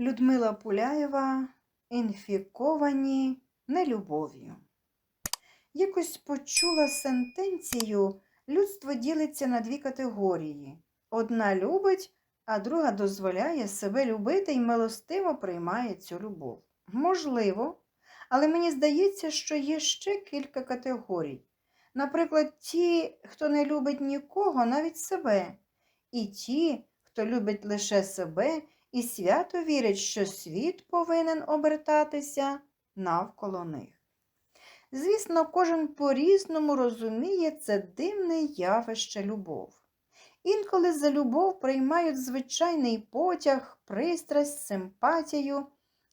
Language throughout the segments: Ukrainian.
Людмила Пуляєва інфіковані нелюбов'ю. Якось почула сентенцію людство ділиться на дві категорії. Одна любить, а друга дозволяє себе любити і милостиво приймає цю любов. Можливо, але мені здається, що є ще кілька категорій. Наприклад, ті, хто не любить нікого, навіть себе, і ті, хто любить лише себе і свято вірить, що світ повинен обертатися навколо них. Звісно, кожен по-різному розуміє це дивне явище любов. Інколи за любов приймають звичайний потяг, пристрасть, симпатію,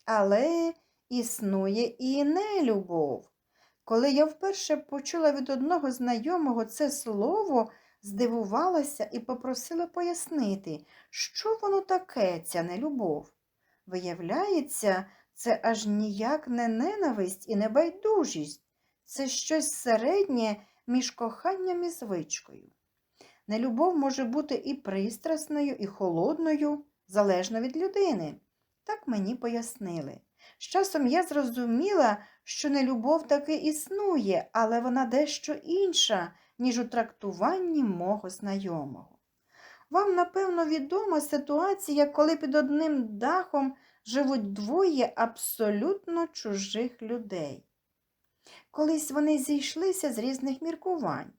але існує і нелюбов. Коли я вперше почула від одного знайомого це слово, здивувалася і попросила пояснити, що воно таке, ця нелюбов. Виявляється, це аж ніяк не ненависть і не байдужість, це щось середнє між коханням і звичкою. Нелюбов може бути і пристрасною, і холодною, залежно від людини. Так мені пояснили. З часом я зрозуміла, що нелюбов таки існує, але вона дещо інша, ніж у трактуванні мого знайомого. Вам, напевно, відома ситуація, коли під одним дахом живуть двоє абсолютно чужих людей. Колись вони зійшлися з різних міркувань.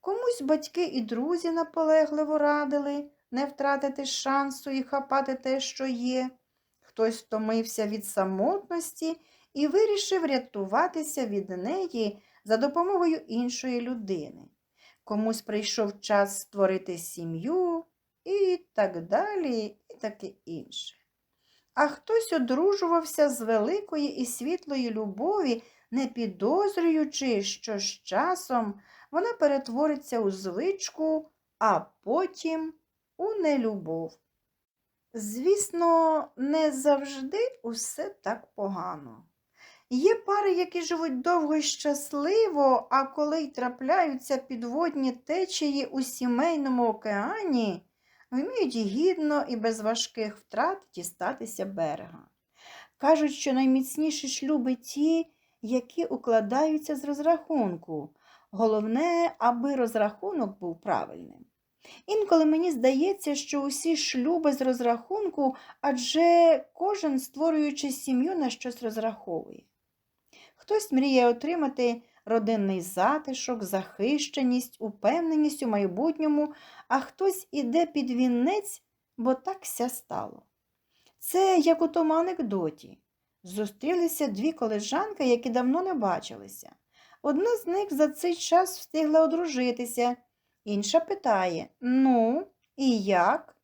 Комусь батьки і друзі наполегливо радили не втратити шансу і хапати те, що є. Хтось втомився від самотності і вирішив рятуватися від неї за допомогою іншої людини. Комусь прийшов час створити сім'ю і так далі, і таке інше. А хтось одружувався з великої і світлої любові, не підозрюючи, що з часом вона перетвориться у звичку, а потім у нелюбов. Звісно, не завжди усе так погано. Є пари, які живуть довго і щасливо, а коли й трапляються підводні течії у сімейному океані, вміють гідно і без важких втрат дістатися берега. Кажуть, що найміцніші шлюби ті, які укладаються з розрахунку. Головне, аби розрахунок був правильним. Інколи мені здається, що усі шлюби з розрахунку, адже кожен, створюючи сім'ю, на щось розраховує. Хтось мріє отримати родинний затишок, захищеність, упевненість у майбутньому, а хтось іде під вінець, бо так ся стало. Це як у тому анекдоті. Зустрілися дві колежанки, які давно не бачилися. Одна з них за цей час встигла одружитися, інша питає Ну, і як?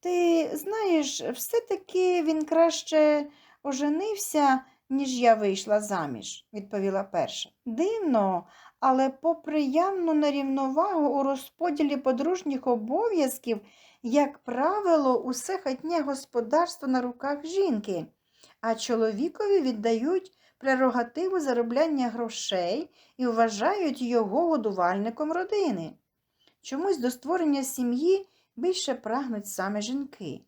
Ти знаєш, все-таки він краще оженився, ніж я вийшла заміж, відповіла перша. Дивно, але попри явну нерівновагу у розподілі подружніх обов'язків, як правило, усе хатнє господарство на руках жінки, а чоловікові віддають прерогативу заробляння грошей і вважають його годувальником родини. Чомусь до створення сім'ї більше прагнуть саме жінки.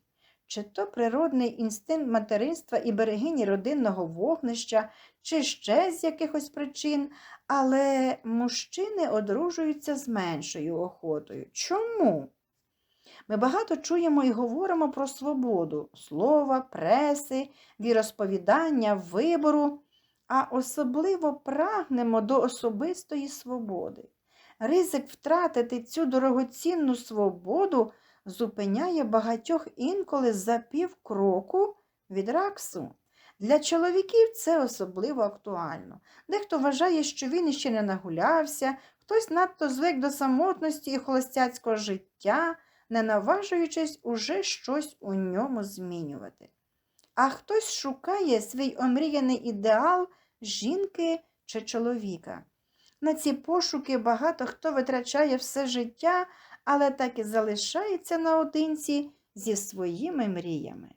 Чи то природний інстинкт материнства і берегині родинного вогнища, чи ще з якихось причин, але мужчини одружуються з меншою охотою. Чому? Ми багато чуємо і говоримо про свободу слова, преси, віросповідання, вибору, а особливо прагнемо до особистої свободи. Ризик втратити цю дорогоцінну свободу зупиняє багатьох інколи за півкроку від раксу. Для чоловіків це особливо актуально. Дехто вважає, що він іще не нагулявся, хтось надто звик до самотності і холостяцького життя, не наважуючись уже щось у ньому змінювати. А хтось шукає свій омріяний ідеал жінки чи чоловіка. На ці пошуки багато хто витрачає все життя, але так і залишається наодинці зі своїми мріями.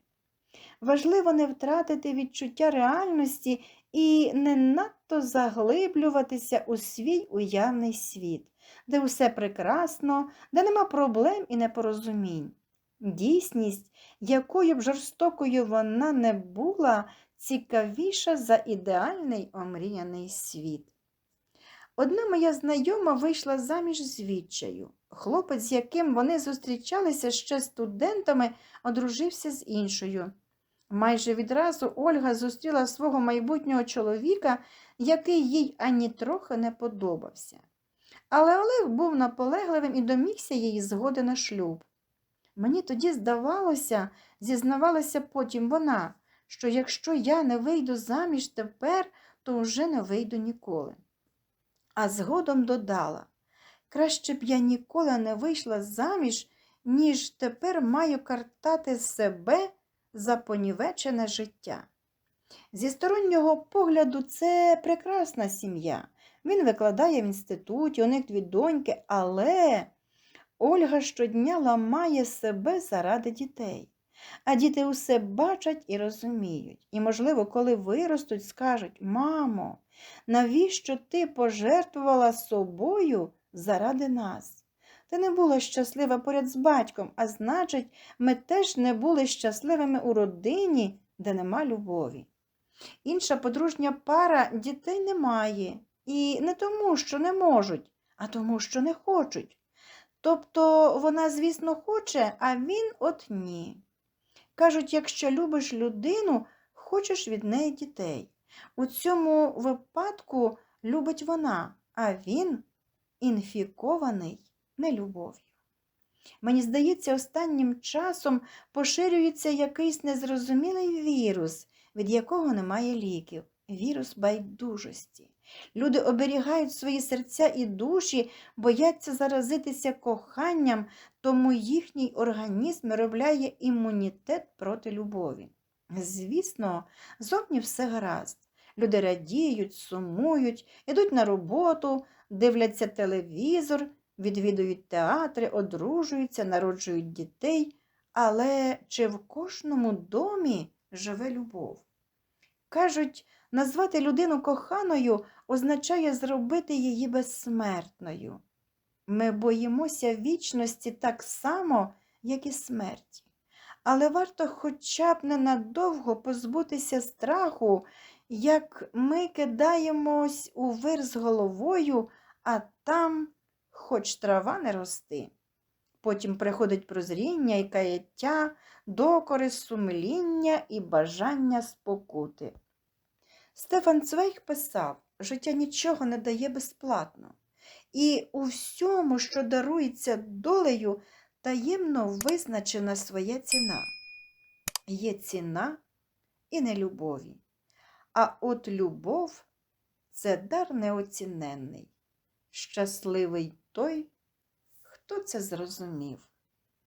Важливо не втратити відчуття реальності і не надто заглиблюватися у свій уявний світ, де усе прекрасно, де нема проблем і непорозумінь. Дійсність, якою б жорстокою вона не була, цікавіша за ідеальний омріяний світ. Одна моя знайома вийшла заміж з відчаю. Хлопець, з яким вони зустрічалися ще студентами, одружився з іншою. Майже відразу Ольга зустріла свого майбутнього чоловіка, який їй ані трохи не подобався. Але Олег був наполегливим і домігся її згоди на шлюб. Мені тоді здавалося, зізнавалася потім вона, що якщо я не вийду заміж тепер, то вже не вийду ніколи. А згодом додала краще б я ніколи не вийшла заміж, ніж тепер маю картати себе за понівечене життя. Зі стороннього погляду це прекрасна сім'я. Він викладає в інституті, у них дві доньки, але Ольга щодня ламає себе заради дітей. А діти усе бачать і розуміють. І, можливо, коли виростуть, скажуть Мамо, навіщо ти пожертвувала собою заради нас? Ти не була щаслива поряд з батьком, а значить, ми теж не були щасливими у родині, де нема любові. Інша подружня пара дітей не має. І не тому, що не можуть, а тому, що не хочуть. Тобто вона, звісно, хоче, а він от ні. Кажуть, якщо любиш людину, хочеш від неї дітей. У цьому випадку любить вона, а він інфікований нелюбов'ю. Мені здається, останнім часом поширюється якийсь незрозумілий вірус, від якого немає ліків вірус байдужості. Люди оберігають свої серця і душі, бояться заразитися коханням, тому їхній організм виробляє імунітет проти любові. Звісно, зовні все гаразд. Люди радіють, сумують, йдуть на роботу, дивляться телевізор, відвідують театри, одружуються, народжують дітей. Але чи в кожному домі живе любов? Кажуть, назвати людину коханою означає зробити її безсмертною. Ми боїмося вічності так само, як і смерті. Але варто хоча б ненадовго позбутися страху, як ми кидаємось у вир з головою, а там хоч трава не рости. Потім приходить прозріння і каяття, докори, сумління і бажання спокути. Стефан Цвейг писав, життя нічого не дає безплатно, і у всьому, що дарується долею, таємно визначена своя ціна. Є ціна і нелюбові. А от любов це дар неоціненний. Щасливий той, хто це зрозумів.